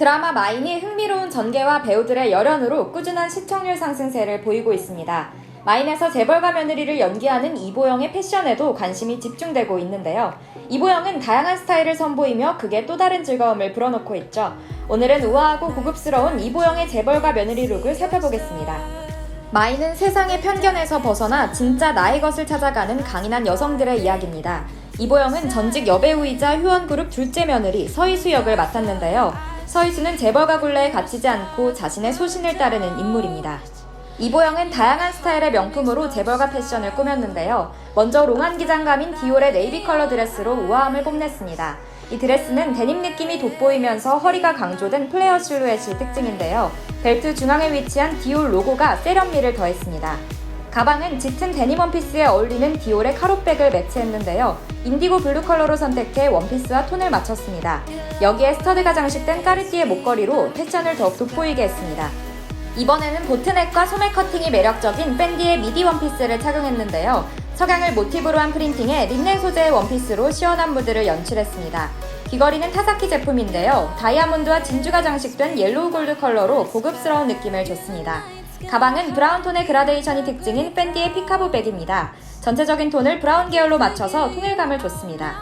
드라마 마인이 흥미로운 전개와 배우들의 열연으로 꾸준한 시청률 상승세를 보이고 있습니다. 마인에서 재벌가 며느리를 연기하는 이보영의 패션에도 관심이 집중되고 있는데요. 이보영은 다양한 스타일을 선보이며 그게 또 다른 즐거움을 불어넣고 있죠. 오늘은 우아하고 고급스러운 이보영의 재벌가 며느리 룩을 살펴보겠습니다. 마인은 세상의 편견에서 벗어나 진짜 나의 것을 찾아가는 강인한 여성들의 이야기입니다. 이보영은 전직 여배우이자 휴원그룹 둘째 며느리 서희수 역을 맡았는데요. 서희수는 재벌가 굴레에 갇히지 않고 자신의 소신을 따르는 인물입니다. 이보영은 다양한 스타일의 명품으로 재벌가 패션을 꾸몄는데요. 먼저 롱한 기장감인 디올의 네이비 컬러 드레스로 우아함을 뽐냈습니다. 이 드레스는 데님 느낌이 돋보이면서 허리가 강조된 플레어 실루엣이 특징인데요. 벨트 중앙에 위치한 디올 로고가 세련미를 더했습니다. 가방은 짙은 데님 원피스에 어울리는 디올의 카롯백을 매치했는데요. 인디고 블루 컬러로 선택해 원피스와 톤을 맞췄습니다. 여기에 스터드가 장식된 까르띠에 목걸이로 패션을 더욱 돋보이게 했습니다. 이번에는 보트넥과 소매 커팅이 매력적인 밴디의 미디 원피스를 착용했는데요. 석양을 모티브로 한 프린팅에 린넨 소재의 원피스로 시원한 무드를 연출했습니다. 귀걸이는 타사키 제품인데요. 다이아몬드와 진주가 장식된 옐로우 골드 컬러로 고급스러운 느낌을 줬습니다. 가방은 브라운 톤의 그라데이션이 특징인 밴디의 피카보 백입니다. 전체적인 톤을 브라운 계열로 맞춰서 통일감을 줬습니다.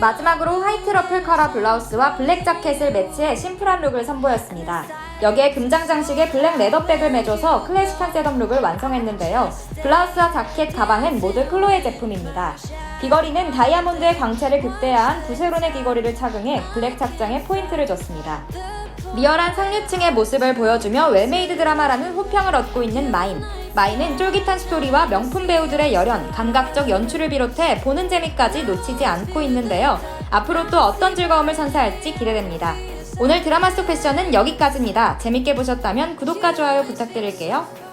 마지막으로 화이트 러플 컬러 블라우스와 블랙 자켓을 매치해 심플한 룩을 선보였습니다. 여기에 금장 장식에 블랙 레더백을 매줘서 클래식한 셋업 룩을 완성했는데요. 블라우스와 자켓, 가방은 모두 클로에 제품입니다. 귀걸이는 다이아몬드의 광채를 극대화한 부세론의 귀걸이를 착용해 블랙 착장에 포인트를 줬습니다. 리얼한 상류층의 모습을 보여주며 웰메이드 드라마라는 호평을 얻고 있는 마인. 마인은 쫄깃한 스토리와 명품 배우들의 열연, 감각적 연출을 비롯해 보는 재미까지 놓치지 않고 있는데요. 앞으로 또 어떤 즐거움을 선사할지 기대됩니다. 오늘 드라마 속 패션은 여기까지입니다. 재밌게 보셨다면 구독과 좋아요 부탁드릴게요.